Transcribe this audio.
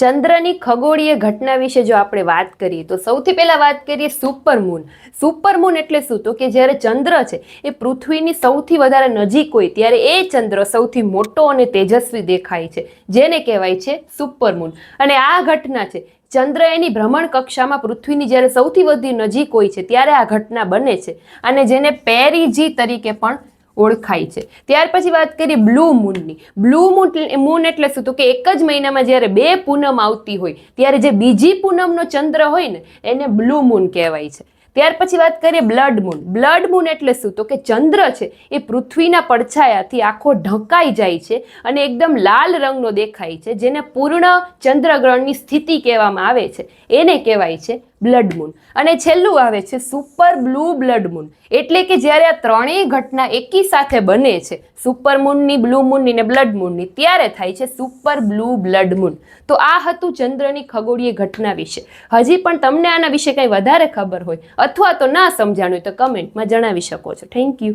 ચંદ્રની ખગોળીય ઘટના વિશે જો આપણે વાત કરીએ, તો સૌથી પહેલાં વાત કરીએ સુપરમૂન સુપરમૂન એટલે શું? તો કે જ્યારે ચંદ્ર છે, એ પૃથ્વીની સૌથી વધારે નજીક હોય, ત્યારે એ ચંદ્ર સૌથી મોટો અને તેજસ્વી દેખાય છે. જેને કહેવાય છે સુપરમૂન અને આ ઘટના છે, ચંદ્ર એની ભ્રમણ કક્ષામાં પૃથ્વીની જ્યારે સૌથી વધુ નજીક હોય છે, ત્યારે આ ઘટના બને છે. અને જેને પેરીજી તરીકે પણ ઓળખાય છે. ત્યાર પછી વાત કરીએ બ્લુ મૂનની. બ્લુ મૂન એટલે શું? તો કે એક જ મહિનામાં જ્યારે બે પૂનમ આવતી હોય, ત્યારે જે બીજી પૂનમનો ચંદ્ર હોય ને, એને બ્લુ મૂન કહેવાય છે. ત્યાર પછી વાત કરીએ બ્લડ મૂન. બ્લડ મૂન એટલે શું? તો કે ચંદ્ર છે, એ પૃથ્વીના પડછાયાથી આખો ઢંકાઈ જાય છે અને એકદમ લાલ રંગનો દેખાય છે, જેને પૂર્ણ ચંદ્રગ્રહણની સ્થિતિ કહેવામાં આવે છે. એને કહેવાય છે બ્લડ મૂન અને છેલ્લું આવે છે સુપર બ્લુ બ્લડ મૂન એટલે કે જ્યારે આ ત્રણેય ઘટના એકી સાથે બને છે સુપર મૂનની બ્લુ મૂનની ને બ્લડ મૂનની ત્યારે થાય છે સુપર બ્લુ બ્લડ મૂન તો આ હતું ચંદ્રની ખગોળીય ઘટના વિશે. હજી પણ તમને આના વિશે કંઈ વધારે ખબર હોય અથવા તો ના સમજાણું હોય તો કમેન્ટમાં જણાવી શકો છો. Thank you